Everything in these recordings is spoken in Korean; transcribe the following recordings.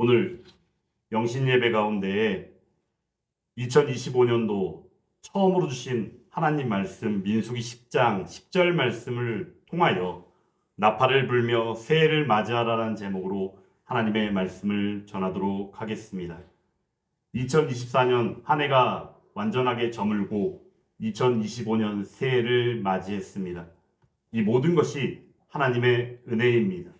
오늘 영신 예배 가운데 2025년도 처음으로 주신 하나님 말씀 민수기 10장 10절 말씀을 통하여 나팔을 불며 새해를 맞이하라는 제목으로 하나님의 말씀을 전하도록 하겠습니다. 2024년 한 해가 완전하게 저물고 2025년 새해를 맞이했습니다. 이 모든 것이 하나님의 은혜입니다.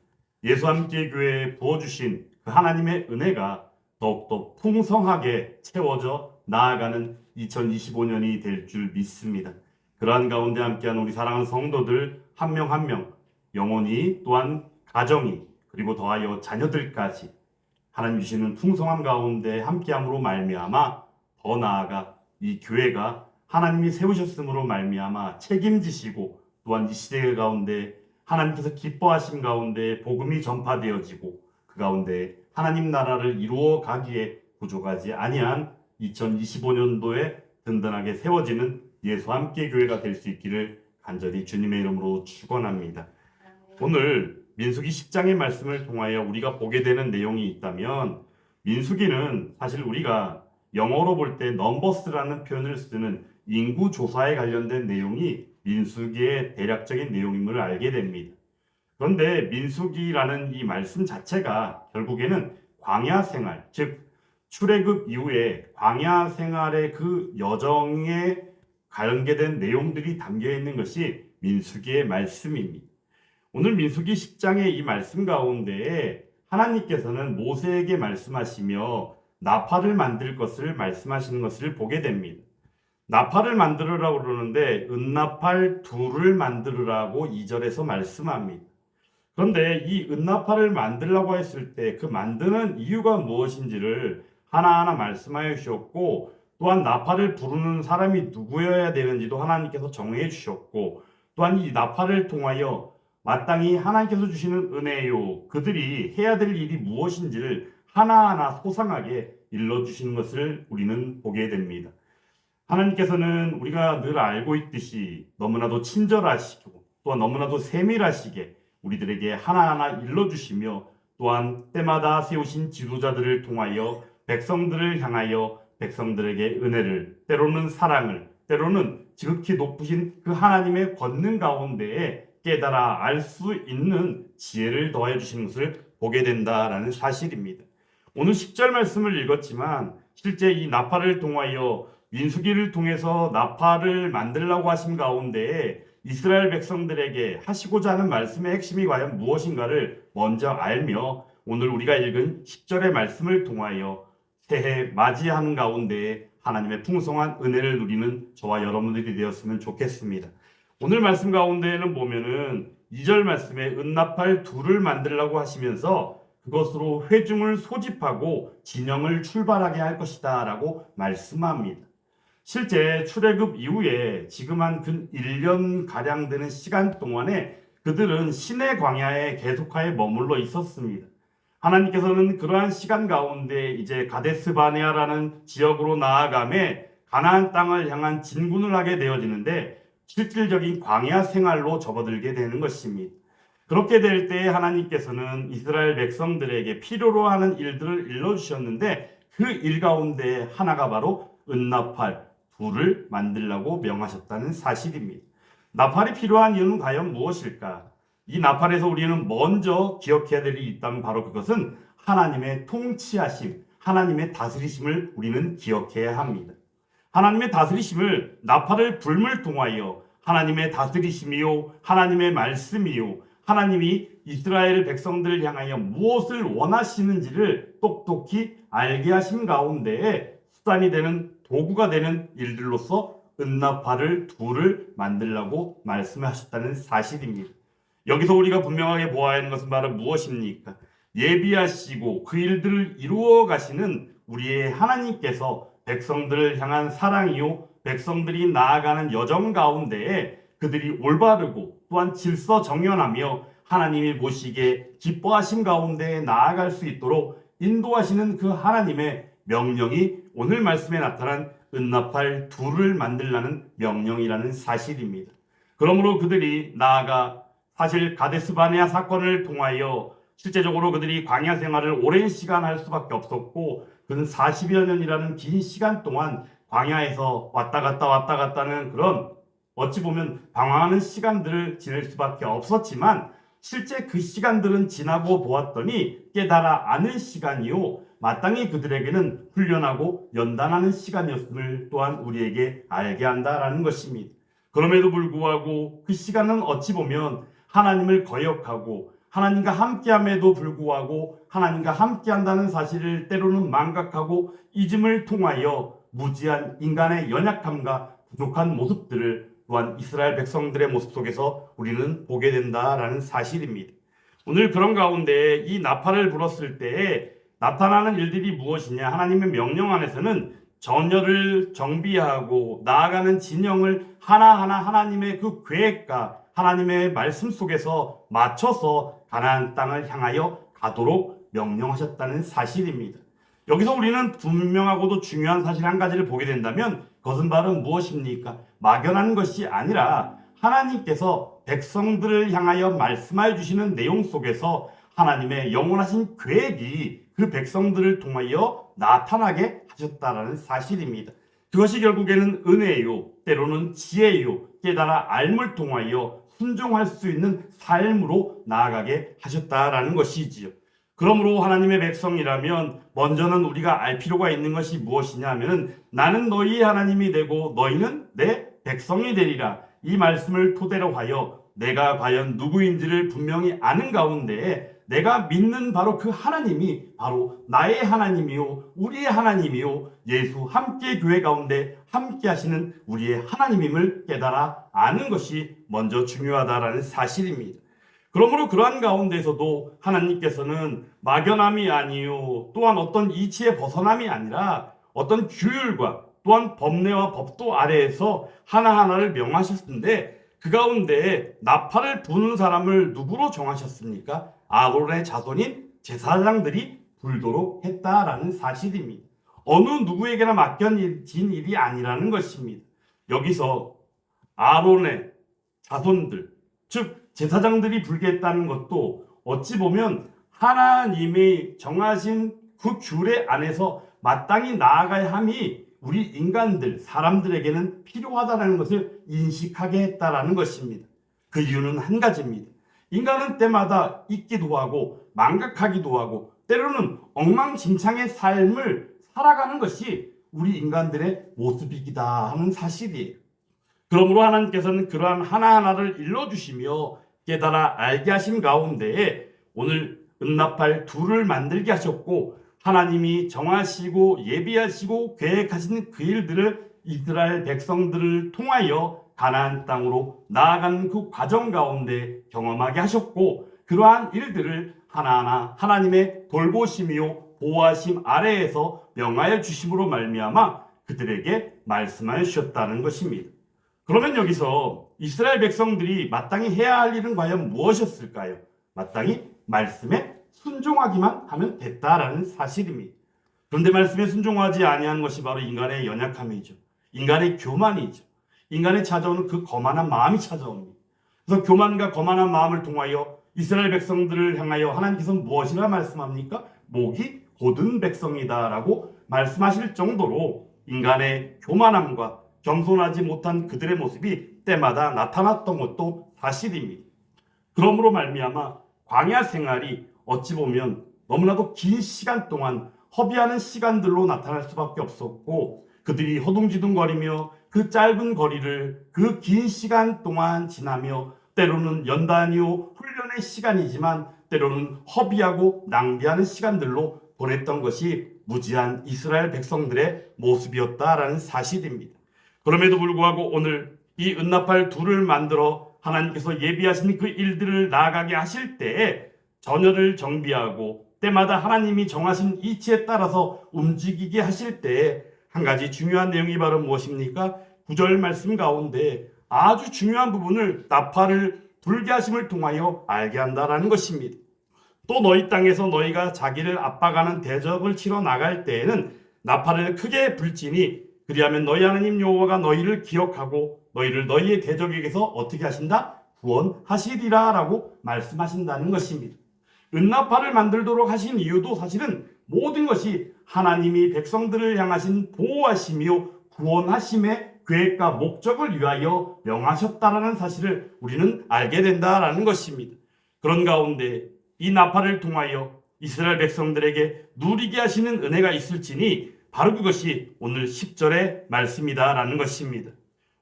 예수 함께 교회에 부어주신 그 하나님의 은혜가 더욱더 풍성하게 채워져 나아가는 2025년이 될 줄 믿습니다. 그러한 가운데 함께한 우리 사랑하는 성도들 한 명 한 명 영혼이 또한 가정이 그리고 더하여 자녀들까지 하나님 주시는 풍성함 가운데 함께함으로 말미암아 더 나아가 이 교회가 하나님이 세우셨음으로 말미암아 책임지시고 또한 이 시대 가운데 하나님께서 기뻐하신 가운데 복음이 전파되어지고 그 가운데 하나님 나라를 이루어 가기에 부족하지 아니한 2025년도에 든든하게 세워지는 예수 함께 교회가 될 수 있기를 간절히 주님의 이름으로 축원합니다. 오늘 민수기 10장의 말씀을 통하여 우리가 보게 되는 내용이 있다면 민수기는 사실 우리가 영어로 볼 때 넘버스라는 표현을 쓰는 인구 조사에 관련된 내용이 민수기의 대략적인 내용임을 알게 됩니다. 그런데 민수기라는 이 말씀 자체가 결국에는 광야 생활, 즉 출애굽 이후에 광야 생활의 그 여정에 관계된 내용들이 담겨 있는 것이 민수기의 말씀입니다. 오늘 민수기 10장의 이 말씀 가운데에 하나님께서는 모세에게 말씀하시며 나팔을 만들 것을 말씀하시는 것을 보게 됩니다. 나팔을 만들으라고 그러는데 은나팔 둘을 만들으라고 2절에서 말씀합니다. 그런데 이 은나팔을 만들라고 했을 때 그 만드는 이유가 무엇인지를 하나하나 말씀하여 주셨고 또한 나팔을 부르는 사람이 누구여야 되는지도 하나님께서 정해 주셨고 또한 이 나팔을 통하여 마땅히 하나님께서 주시는 은혜요 그들이 해야 될 일이 무엇인지를 하나하나 소상하게 일러 주시는 것을 우리는 보게 됩니다. 하나님께서는 우리가 늘 알고 있듯이 너무나도 친절하시고 또한 너무나도 세밀하시게 우리들에게 하나하나 일러 주시며 또한 때마다 세우신 지도자들을 통하여 백성들을 향하여 백성들에게 은혜를 때로는 사랑을 때로는 지극히 높으신 그 하나님의 권능 가운데에 깨달아 알 수 있는 지혜를 더해 주시는 것을 보게 된다라는 사실입니다. 오늘 10절 말씀을 읽었지만 실제 이 나팔을 통하여 민수기를 통해서 나팔을 만들라고 하신 가운데 이스라엘 백성들에게 하시고자 하는 말씀의 핵심이 과연 무엇인가를 먼저 알며 오늘 우리가 읽은 10절의 말씀을 통하여 새해 맞이하는 가운데 하나님의 풍성한 은혜를 누리는 저와 여러분들이 되었으면 좋겠습니다. 오늘 말씀 가운데에는 보면은 2절 말씀에 은나팔 둘을 만들라고 하시면서 그것으로 회중을 소집하고 진영을 출발하게 할 것이다 라고 말씀합니다. 실제 출애굽 이후에 지금 한 근 1년 가량 되는 시간 동안에 그들은 신의 광야에 계속하여 머물러 있었습니다. 하나님께서는 그러한 시간 가운데 이제 가데스 바네아라는 지역으로 나아가매 가나안 땅을 향한 진군을 하게 되어지는데 실질적인 광야 생활로 접어들게 되는 것입니다. 그렇게 될 때 하나님께서는 이스라엘 백성들에게 필요로 하는 일들을 일러 주셨는데 그 일 가운데 하나가 바로 은나팔 불을 만들라고 명하셨다는 사실입니다. 나팔이 필요한 이유는 과연 무엇일까? 이 나팔에서 우리는 먼저 기억해야 될 일이 있다면 바로 그것은 하나님의 통치하심, 하나님의 다스리심을 우리는 기억해야 합니다. 하나님의 다스리심을 나팔을 불물 통하여 하나님의 다스리심이요, 하나님의 말씀이요, 하나님이 이스라엘 백성들을 향하여 무엇을 원하시는지를 똑똑히 알게 하신 가운데에 수단이 되는 도구가 되는 일들로서 은나팔을 둘을 만들라고 말씀하셨다는 사실입니다. 여기서 우리가 분명하게 보아야 하는 것은 바로 무엇입니까? 예비하시고 그 일들을 이루어 가시는 우리의 하나님께서 백성들을 향한 사랑이요 백성들이 나아가는 여정 가운데에 그들이 올바르고 또한 질서 정연하며 하나님이 보시기에 기뻐하신 가운데 나아갈 수 있도록 인도하시는 그 하나님의 명령이 오늘 말씀에 나타난 은나팔 둘을 만들라는 명령이라는 사실입니다. 그러므로 그들이 나아가 사실 가데스 바네아 사건을 통하여 실제적으로 그들이 광야 생활을 오랜 시간 할 수밖에 없었고 그는 40여 년이라는 긴 시간 동안 광야에서 왔다 갔다 왔다 갔다는 그런 어찌 보면 방황하는 시간들을 지낼 수밖에 없었지만 실제 그 시간들은 지나고 보았더니 깨달아 아는 시간이요 마땅히 그들에게는 훈련하고 연단하는 시간이었음을 또한 우리에게 알게 한다라는 것입니다. 그럼에도 불구하고 그 시간은 어찌 보면 하나님을 거역하고 하나님과 함께함에도 불구하고 하나님과 함께한다는 사실을 때로는 망각하고 잊음을 통하여 무지한 인간의 연약함과 부족한 모습들을 또한 이스라엘 백성들의 모습 속에서 우리는 보게 된다라는 사실입니다. 오늘 그런 가운데 이 나팔을 불었을 때에 나타나는 일들이 무엇이냐? 하나님의 명령 안에서는 전열을 정비하고 나아가는 진영을 하나하나 하나님의 그 계획과 하나님의 말씀 속에서 맞춰서 가나안 땅을 향하여 가도록 명령하셨다는 사실입니다. 여기서 우리는 분명하고도 중요한 사실 한 가지를 보게 된다면 그것은 바로 무엇입니까? 막연한 것이 아니라 하나님께서 백성들을 향하여 말씀하여 주시는 내용 속에서 하나님의 영원하신 계획이 그 백성들을 통하여 나타나게 하셨다라는 사실입니다. 그것이 결국에는 은혜요, 때로는 지혜요, 깨달아 알물 통하여 순종할 수 있는 삶으로 나아가게 하셨다라는 것이지요. 그러므로 하나님의 백성이라면 먼저는 우리가 알 필요가 있는 것이 무엇이냐 하면은 나는 너희의 하나님이 되고 너희는 내 백성이 되리라. 이 말씀을 토대로 하여 내가 과연 누구인지를 분명히 아는 가운데 내가 믿는 바로 그 하나님이 바로 나의 하나님이요 우리의 하나님이요 예수 함께 교회 가운데 함께 하시는 우리의 하나님임을 깨달아 아는 것이 먼저 중요하다라는 사실입니다. 그러므로 그러한 가운데서도 하나님께서는 막연함이 아니요 또한 어떤 이치의 벗어남이 아니라 어떤 규율과 또한 법례와 법도 아래에서 하나하나를 명하셨는데 그 가운데 나팔을 부는 사람을 누구로 정하셨습니까? 아론의 자손인 제사장들이 불도록 했다라는 사실입니다. 어느 누구에게나 맡겨진 일이 아니라는 것입니다. 여기서 아론의 자손들, 즉 제사장들이 불게 했다는 것도 어찌 보면 하나님이 정하신 그 규례 안에서 마땅히 나아가야 함이 우리 인간들, 사람들에게는 필요하다는 것을 인식하게 했다라는 것입니다. 그 이유는 한 가지입니다. 인간은 때마다 잊기도 하고 망각하기도 하고 때로는 엉망진창의 삶을 살아가는 것이 우리 인간들의 모습이기다 하는 사실이에요. 그러므로 하나님께서는 그러한 하나하나를 일러주시며 깨달아 알게 하신 가운데에 오늘 은나팔 둘을 만들게 하셨고 하나님이 정하시고 예비하시고 계획하신 그 일들을 이스라엘 백성들을 통하여 가나안 땅으로 나아가는 그 과정 가운데 경험하게 하셨고 그러한 일들을 하나하나 하나님의 돌보심이요 보호하심 아래에서 명하여 주심으로 말미암아 그들에게 말씀하여 주셨다는 것입니다. 그러면 여기서 이스라엘 백성들이 마땅히 해야 할 일은 과연 무엇이었을까요? 마땅히 말씀에 순종하기만 하면 됐다라는 사실입니다. 그런데 말씀에 순종하지 아니한 것이 바로 인간의 연약함이죠. 인간의 교만이죠. 인간에 찾아오는 그 거만한 마음이 찾아옵니다. 그래서 교만과 거만한 마음을 통하여 이스라엘 백성들을 향하여 하나님께서 무엇이라 말씀합니까? 목이 곧은 백성이다라고 말씀하실 정도로 인간의 교만함과 겸손하지 못한 그들의 모습이 때마다 나타났던 것도 사실입니다. 그러므로 말미암아 광야 생활이 어찌 보면 너무나도 긴 시간 동안 허비하는 시간들로 나타날 수밖에 없었고 그들이 허둥지둥거리며 그 짧은 거리를 그 긴 시간 동안 지나며 때로는 연단이요 훈련의 시간이지만 때로는 허비하고 낭비하는 시간들로 보냈던 것이 무지한 이스라엘 백성들의 모습이었다라는 사실입니다. 그럼에도 불구하고 오늘 이 은나팔 둘을 만들어 하나님께서 예비하신 그 일들을 나아가게 하실 때에 전열을 정비하고 때마다 하나님이 정하신 이치에 따라서 움직이게 하실 때에 한 가지 중요한 내용이 바로 무엇입니까? 구절 말씀 가운데 아주 중요한 부분을 나팔을 불게 하심을 통하여 알게 한다라는 것입니다. 또 너희 땅에서 너희가 자기를 압박하는 대적을 치러 나갈 때에는 나팔을 크게 불지니 그리하면 너희 하나님 여호와가 너희를 기억하고 너희를 너희의 대적에게서 어떻게 하신다? 구원하시리라라고 말씀하신다는 것입니다. 은나팔을 만들도록 하신 이유도 사실은 모든 것이 하나님이 백성들을 향하신 보호하심이요 구원하심의 계획과 목적을 위하여 명하셨다라는 사실을 우리는 알게 된다라는 것입니다. 그런 가운데 이 나팔을 통하여 이스라엘 백성들에게 누리게 하시는 은혜가 있을지니 바로 그것이 오늘 10절의 말씀이다라는 것입니다.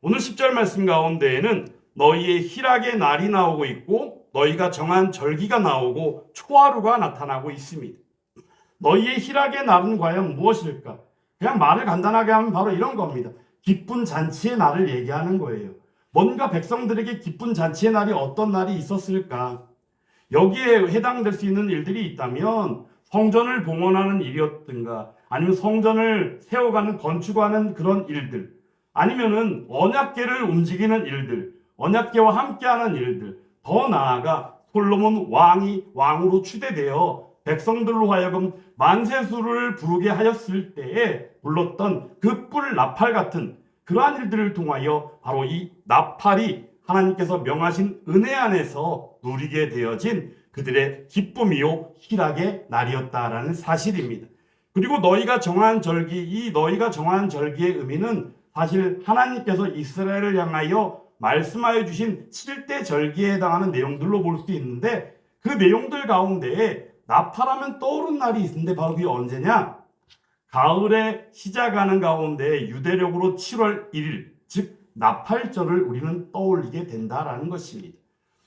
오늘 10절 말씀 가운데에는 너희의 희락의 날이 나오고 있고 너희가 정한 절기가 나오고 초하루가 나타나고 있습니다. 너희의 희락의 날은 과연 무엇일까? 그냥 말을 간단하게 하면 바로 이런 겁니다. 기쁜 잔치의 날을 얘기하는 거예요. 뭔가 백성들에게 기쁜 잔치의 날이 어떤 날이 있었을까? 여기에 해당될 수 있는 일들이 있다면 성전을 봉헌하는 일이었든가 아니면 성전을 세워가는 건축하는 그런 일들 아니면은 언약계를 움직이는 일들 언약계와 함께하는 일들 더 나아가 솔로몬 왕이 왕으로 추대되어 백성들로 하여금 만세수를 부르게 하였을 때에 불렀던 그 뿔 나팔 같은 그러한 일들을 통하여 바로 이 나팔이 하나님께서 명하신 은혜 안에서 누리게 되어진 그들의 기쁨이요 희락의 날이었다라는 사실입니다. 그리고 너희가 정한 절기 이 너희가 정한 절기의 의미는 사실 하나님께서 이스라엘을 향하여 말씀하여 주신 7대 절기에 해당하는 내용들로 볼 수 있는데 그 내용들 가운데에 나팔하면 떠오른 날이 있는데 바로 그게 언제냐? 가을에 시작하는 가운데 유대력으로 7월 1일 즉 나팔절을 우리는 떠올리게 된다라는 것입니다.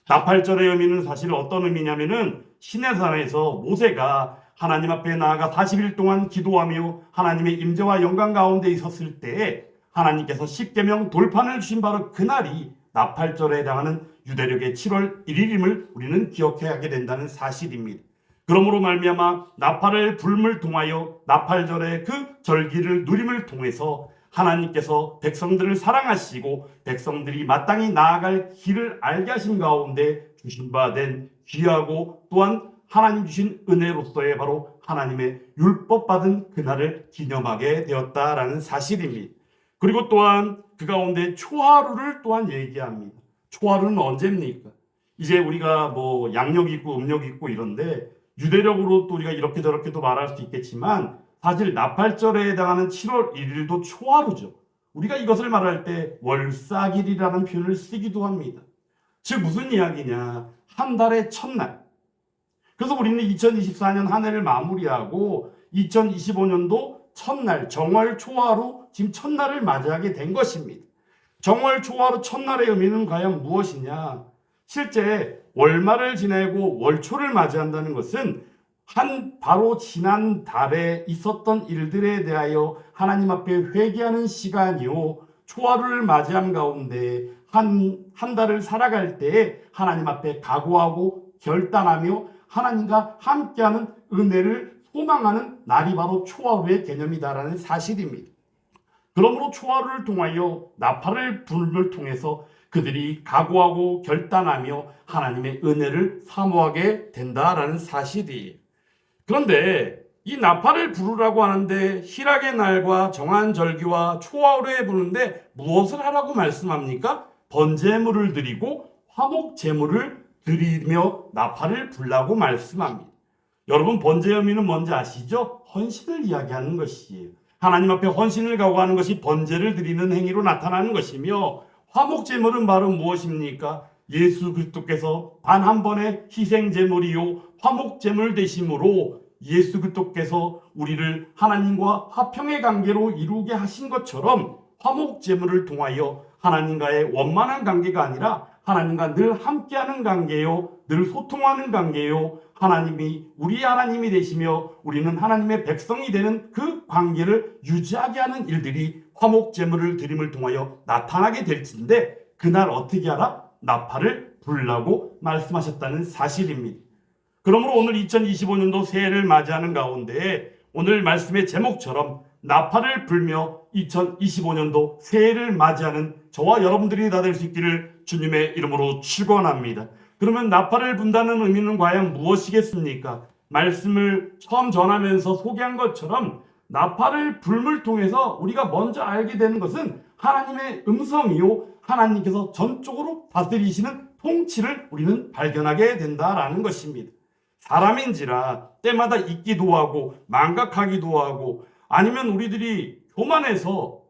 나팔절의 의미는 사실 어떤 의미냐면은 시내산에서 모세가 하나님 앞에 나아가 40일 동안 기도하며 하나님의 임재와 영광 가운데 있었을 때에 하나님께서 십계명 돌판을 주신 바로 그날이 나팔절에 해당하는 유대력의 7월 1일임을 우리는 기억해야 하게 된다는 사실입니다. 그러므로 말미암아 나팔을 불물 통하여 나팔절의 그 절기를 누림을 통해서 하나님께서 백성들을 사랑하시고 백성들이 마땅히 나아갈 길을 알게 하신 가운데 주신 바 된 귀하고 또한 하나님 주신 은혜로서의 바로 하나님의 율법 받은 그날을 기념하게 되었다라는 사실입니다. 그리고 또한 그 가운데 초하루를 또한 얘기합니다. 초하루는 언제입니까? 이제 우리가 뭐 양력 있고 음력 있고 이런데 유대력으로 또 우리가 이렇게 저렇게도 말할 수 있겠지만 사실 나팔절에 해당하는 7월 1일도 초하루죠. 우리가 이것을 말할 때 월삭일이라는 표현을 쓰기도 합니다. 즉 무슨 이야기냐? 한 달의 첫날. 그래서 우리는 2024년 한 해를 마무리하고 2025년도 첫날 정월 초하루 지금 첫날을 맞이하게 된 것입니다. 정월 초하루 첫날의 의미는 과연 무엇이냐? 실제 월말을 지내고 월초를 맞이한다는 것은 한 바로 지난 달에 있었던 일들에 대하여 하나님 앞에 회개하는 시간이요. 초하루를 맞이한 가운데 한, 한 달을 살아갈 때에 하나님 앞에 각오하고 결단하며 하나님과 함께하는 은혜를 소망하는 날이 바로 초하루의 개념이다라는 사실입니다. 그러므로 초하루를 통하여 나팔을 부름을 통해서 그들이 각오하고 결단하며 하나님의 은혜를 사모하게 된다라는 사실이에요. 그런데 이 나팔을 부르라고 하는데 희락의 날과 정한 절기와 초하루에 부르는데 무엇을 하라고 말씀합니까? 번제물을 드리고 화목 제물을 드리며 나팔을 불라고 말씀합니다. 여러분 번제의 의미는 뭔지 아시죠? 헌신을 이야기하는 것이에요. 하나님 앞에 헌신을 가고하는 것이 번제를 드리는 행위로 나타나는 것이며 화목 제물은 바로 무엇입니까? 예수 그리스도께서 단 한 번의 희생 제물이요 화목 제물 되심으로 예수 그리스도께서 우리를 하나님과 화평의 관계로 이루게 하신 것처럼 화목 제물을 통하여 하나님과의 원만한 관계가 아니라 하나님과 늘 함께하는 관계요, 늘 소통하는 관계요. 하나님이 우리 하나님이 되시며 우리는 하나님의 백성이 되는 그 관계를 유지하게 하는 일들이 화목 제물을 드림을 통하여 나타나게 될진데 그날 어떻게 하라? 나팔을 불라고 말씀하셨다는 사실입니다. 그러므로 오늘 2025년도 새해를 맞이하는 가운데 오늘 말씀의 제목처럼 나팔을 불며 2025년도 새해를 맞이하는 저와 여러분들이 다 될 수 있기를 주님의 이름으로 축원합니다. 그러면 나팔을 분다는 의미는 과연 무엇이겠습니까? 말씀을 처음 전하면서 소개한 것처럼 나팔을 불물 통해서 우리가 먼저 알게 되는 것은 하나님의 음성이요 하나님께서 전적으로 다스리시는 통치를 우리는 발견하게 된다라는 것입니다. 사람인지라 때마다 잊기도 하고 망각하기도 하고 아니면 우리들이 교만해서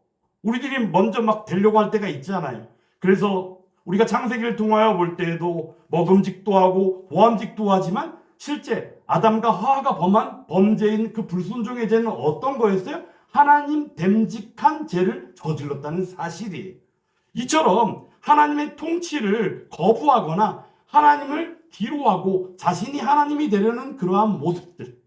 우리들이 먼저 막 되려고 할 때가 있잖아요. 그래서 우리가 창세기를 통하여 볼 때에도 먹음직도 하고 보암직도 하지만 실제 아담과 하와가 범한 범죄인 그 불순종의 죄는 어떤 거였어요? 하나님 됨직한 죄를 저질렀다는 사실이에요. 이처럼 하나님의 통치를 거부하거나 하나님을 뒤로하고 자신이 하나님이 되려는 그러한 모습들.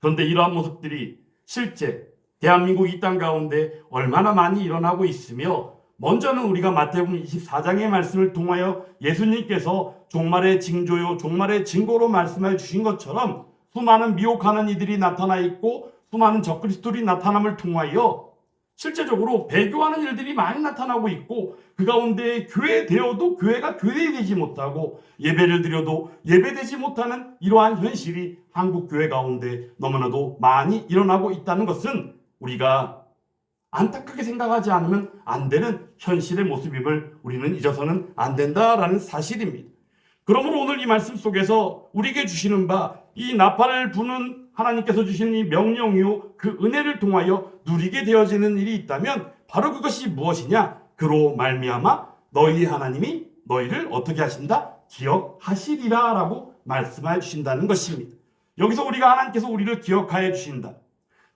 그런데 이러한 모습들이 실제 대한민국 이 땅 가운데 얼마나 많이 일어나고 있으며 먼저는 우리가 마태복음 24장의 말씀을 통하여 예수님께서 종말의 징조요 종말의 증거로 말씀해 주신 것처럼 수많은 미혹하는 이들이 나타나 있고 수많은 적그리스도들이 나타남을 통하여 실제적으로 배교하는 일들이 많이 나타나고 있고 그 가운데 교회되어도 교회가 교회되지 못하고 예배를 드려도 예배되지 못하는 이러한 현실이 한국 교회 가운데 너무나도 많이 일어나고 있다는 것은 우리가 안타깝게 생각하지 않으면 안 되는 현실의 모습임을 우리는 잊어서는 안 된다라는 사실입니다. 그러므로 오늘 이 말씀 속에서 우리에게 주시는 바 이 나팔을 부는 하나님께서 주신 이 명령이요 그 은혜를 통하여 누리게 되어지는 일이 있다면 바로 그것이 무엇이냐 그로 말미암아 너희 하나님이 너희를 어떻게 하신다 기억하시리라라고 말씀해 주신다는 것입니다. 여기서 우리가 하나님께서 우리를 기억하여 주신다.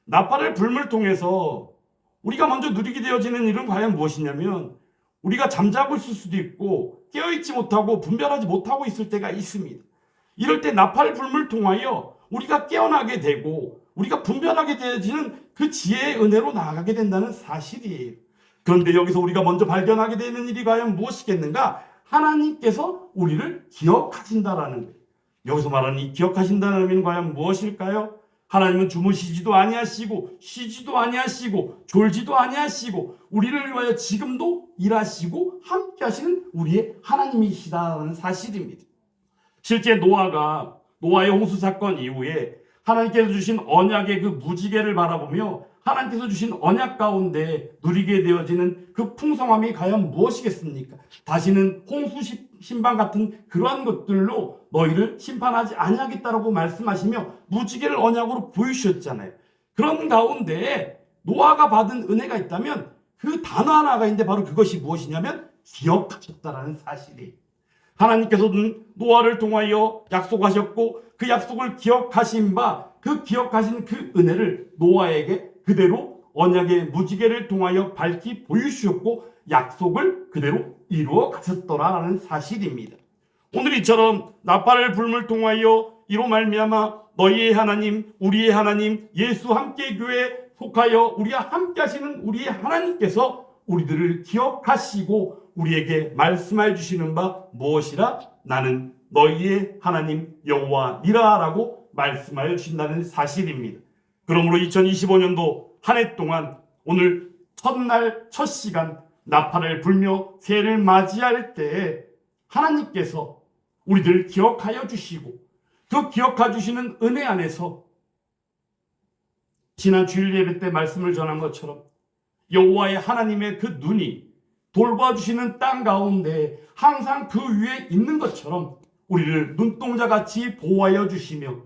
나팔을 불물 통해서 우리가 먼저 누리게 되어지는 일은 과연 무엇이냐면 우리가 잠자고 있을 수도 있고 깨어있지 못하고 분별하지 못하고 있을 때가 있습니다. 이럴 때 나팔 불물 통하여 우리가 깨어나게 되고 우리가 분별하게 되어지는 그 지혜의 은혜로 나아가게 된다는 사실이에요. 그런데 여기서 우리가 먼저 발견하게 되는 일이 과연 무엇이겠는가? 하나님께서 우리를 기억하신다라는 거예요. 여기서 말하는 이 기억하신다는 의미는 과연 무엇일까요? 하나님은 주무시지도 아니하시고 쉬지도 아니하시고 졸지도 아니하시고 우리를 위하여 지금도 일하시고 함께 하시는 우리의 하나님이시다는 사실입니다. 실제 노아가 노아의 홍수 사건 이후에 하나님께서 주신 언약의 그 무지개를 바라보며 하나님께서 주신 언약 가운데 누리게 되어지는 그 풍성함이 과연 무엇이겠습니까? 다시는 홍수 시- 신방 같은 그러한 것들로 너희를 심판하지 아니하겠다라고 말씀하시며 무지개를 언약으로 보여주셨잖아요. 그런 가운데 노아가 받은 은혜가 있다면 그 단어 하나가 있는데 바로 그것이 무엇이냐면 기억하셨다라는 사실이에요. 하나님께서는 노아를 통하여 약속하셨고 그 약속을 기억하신 바 그 기억하신 그 은혜를 노아에게 그대로 언약의 무지개를 통하여 밝히 보여주셨고 약속을 그대로 이루어 가셨더라라는 사실입니다. 오늘 이처럼 나팔을 불물 통하여 이로 말미암아 너희의 하나님, 우리의 하나님, 예수 함께 교회에 속하여 우리와 함께 하시는 우리의 하나님께서 우리들을 기억하시고 우리에게 말씀해 주시는 바 무엇이라 나는 너희의 하나님 여호와니라라고 말씀하여 주신다는 사실입니다. 그러므로 2025년도 한 해 동안 오늘 첫날 첫 시간 나팔을 불며 새해를 맞이할 때에 하나님께서 우리들 기억하여 주시고 그 기억해 주시는 은혜 안에서 지난 주일 예배 때 말씀을 전한 것처럼 여호와의 하나님의 그 눈이 돌봐주시는 땅 가운데 항상 그 위에 있는 것처럼 우리를 눈동자 같이 보호하여 주시며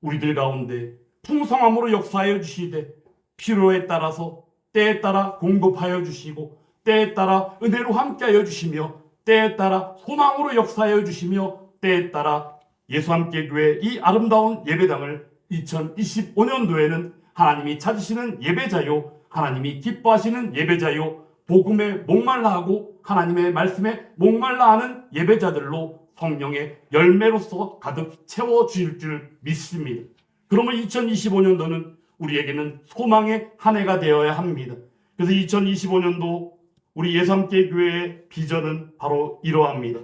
우리들 가운데 풍성함으로 역사하여 주시되 필요에 따라서 때에 따라 공급하여 주시고 때에 따라 은혜로 함께하여 주시며 때에 따라 소망으로 역사하여 주시며 때에 따라 예수 함께 교회 이 아름다운 예배당을 2025년도에는 하나님이 찾으시는 예배자요 하나님이 기뻐하시는 예배자요 복음에 목말라 하고 하나님의 말씀에 목말라 하는 예배자들로 성령의 열매로서 가득 채워 주실 줄 믿습니다. 그러면 2025년도는 우리에게는 소망의 한 해가 되어야 합니다. 그래서 2025년도 우리 예삼계 교회의 비전은 바로 이러합니다.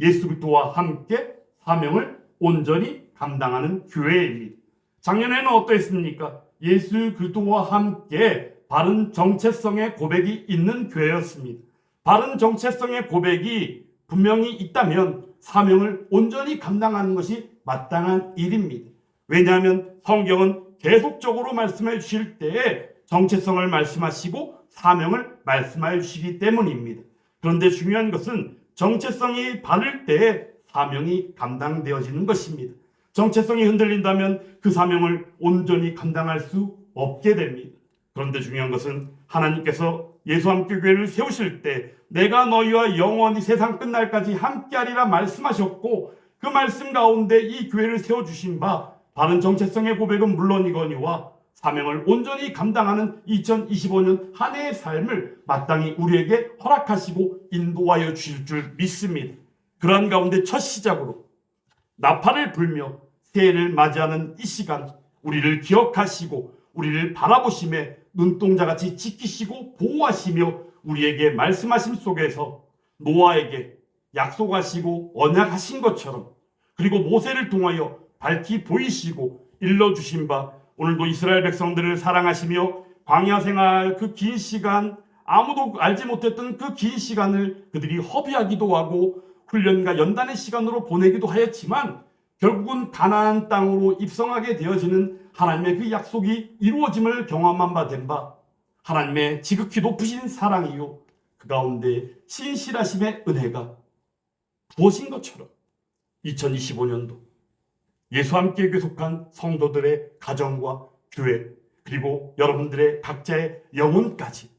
예수 그리스도와 함께 사명을 온전히 감당하는 교회입니다. 작년에는 어떠했습니까? 예수 그리스도와 함께 바른 정체성의 고백이 있는 교회였습니다. 바른 정체성의 고백이 분명히 있다면 사명을 온전히 감당하는 것이 마땅한 일입니다. 왜냐하면 성경은 계속적으로 말씀해 주실 때에 정체성을 말씀하시고 사명을 말씀하여 주시기 때문입니다. 그런데 중요한 것은 정체성이 바를 때에 사명이 감당되어지는 것입니다. 정체성이 흔들린다면 그 사명을 온전히 감당할 수 없게 됩니다. 그런데 중요한 것은 하나님께서 예수 함께 교회를 세우실 때 내가 너희와 영원히 세상 끝날까지 함께하리라 말씀하셨고 그 말씀 가운데 이 교회를 세워주신 바 바른 정체성의 고백은 물론이거니와 사명을 온전히 감당하는 2025년 한 해의 삶을 마땅히 우리에게 허락하시고 인도하여 주실 줄 믿습니다. 그러한 가운데 첫 시작으로 나팔을 불며 새해를 맞이하는 이 시간 우리를 기억하시고 우리를 바라보심에 눈동자같이 지키시고 보호하시며 우리에게 말씀하심 속에서 노아에게 약속하시고 언약하신 것처럼 그리고 모세를 통하여 밝히 보이시고 일러주신 바 오늘도 이스라엘 백성들을 사랑하시며 광야 생활 그 긴 시간 아무도 알지 못했던 그 긴 시간을 그들이 허비하기도 하고 훈련과 연단의 시간으로 보내기도 하였지만 결국은 가나안 땅으로 입성하게 되어지는 하나님의 그 약속이 이루어짐을 경험한 바 된 바 하나님의 지극히 높으신 사랑이요. 그 가운데 신실하심의 은혜가 부어진 것처럼 2025년도 예수 함께 속한 성도들의 가정과 교회 그리고 여러분들의 각자의 영혼까지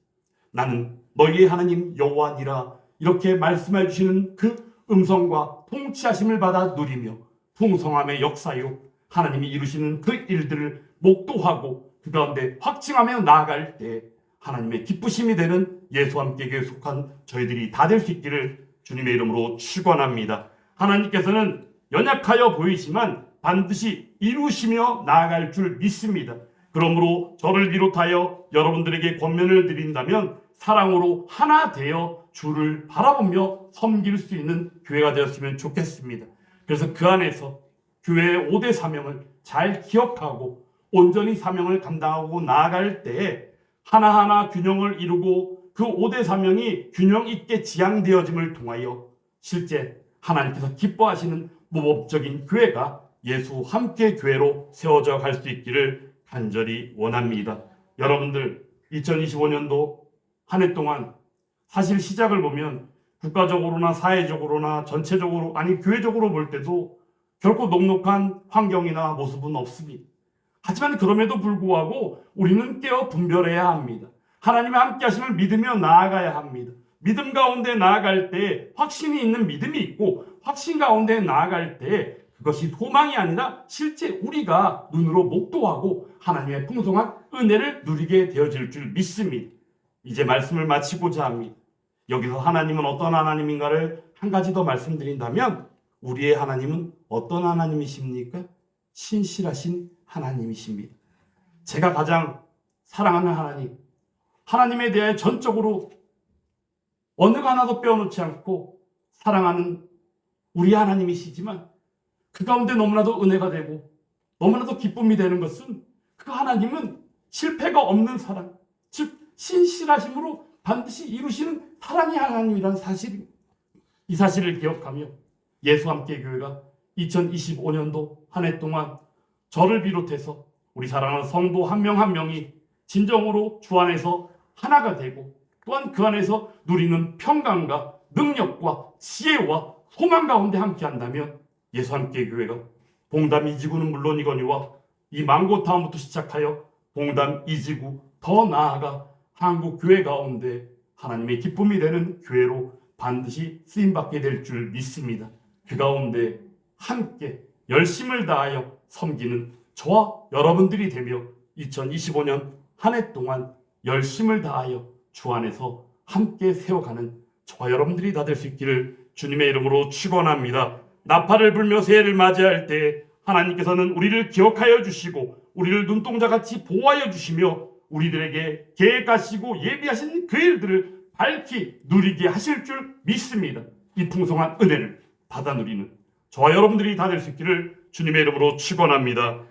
나는 너희의 하나님 여호와니라 이렇게 말씀해 주시는 그 음성과 통치하심을 받아 누리며 풍성함의 역사요 하나님이 이루시는 그 일들을 목도하고 그 가운데 확증하며 나아갈 때 하나님의 기쁘심이 되는 예수 함께 속한 저희들이 다 될 수 있기를 주님의 이름으로 축원합니다. 하나님께서는 연약하여 보이지만 반드시 이루시며 나아갈 줄 믿습니다. 그러므로 저를 비롯하여 여러분들에게 권면을 드린다면 사랑으로 하나 되어 주를 바라보며 섬길 수 있는 교회가 되었으면 좋겠습니다. 그래서 그 안에서 교회의 5대 사명을 잘 기억하고 온전히 사명을 감당하고 나아갈 때에 하나하나 균형을 이루고 그 5대 사명이 균형 있게 지향되어짐을 통하여 실제 하나님께서 기뻐하시는 모범적인 교회가 예수 함께 교회로 세워져 갈 수 있기를 간절히 원합니다. 여러분들 2025년도 한 해 동안 사실 시작을 보면 국가적으로나 사회적으로나 전체적으로 아니 교회적으로 볼 때도 결코 녹록한 환경이나 모습은 없습니다. 하지만 그럼에도 불구하고 우리는 깨어 분별해야 합니다. 하나님의 함께 하심을 믿으며 나아가야 합니다. 믿음 가운데 나아갈 때 확신이 있는 믿음이 있고 확신 가운데 나아갈 때 그것이 소망이 아니라 실제 우리가 눈으로 목도하고 하나님의 풍성한 은혜를 누리게 되어질 줄 믿습니다. 이제 말씀을 마치고자 합니다. 여기서 하나님은 어떤 하나님인가를 한 가지 더 말씀드린다면 우리의 하나님은 어떤 하나님이십니까? 신실하신 하나님이십니다. 제가 가장 사랑하는 하나님, 하나님에 대해 전적으로 어느 하나도 빼어놓지 않고 사랑하는 우리 하나님이시지만 그 가운데 너무나도 은혜가 되고 너무나도 기쁨이 되는 것은 그 하나님은 실패가 없는 사랑, 즉 신실하심으로 반드시 이루시는 사랑의 하나님이라는 사실입니다. 이 사실을 기억하며 예수 함께 교회가 2025년도 한 해 동안 저를 비롯해서 우리 사랑하는 성도 한 명한 명이 진정으로 주 안에서 하나가 되고 또한 그 안에서 누리는 평강과 능력과 지혜와 소망 가운데 함께 한다면 예수 함께 교회가 봉담 이지구는 물론이거니와 이 망고타운부터 시작하여 봉담 이지구 더 나아가 한국 교회 가운데 하나님의 기쁨이 되는 교회로 반드시 쓰임 받게 될 줄 믿습니다. 그 가운데 함께 열심을 다하여 섬기는 저와 여러분들이 되며 2025년 한 해 동안 열심을 다하여 주 안에서 함께 세워가는 저와 여러분들이 다 될 수 있기를 주님의 이름으로 축원합니다. 나팔을 불며 새해를 맞이할 때 하나님께서는 우리를 기억하여 주시고 우리를 눈동자같이 보호하여 주시며 우리들에게 계획하시고 예비하신 그 일들을 밝히 누리게 하실 줄 믿습니다. 이 풍성한 은혜를 받아 누리는 저와 여러분들이 다 될 수 있기를 주님의 이름으로 축원합니다.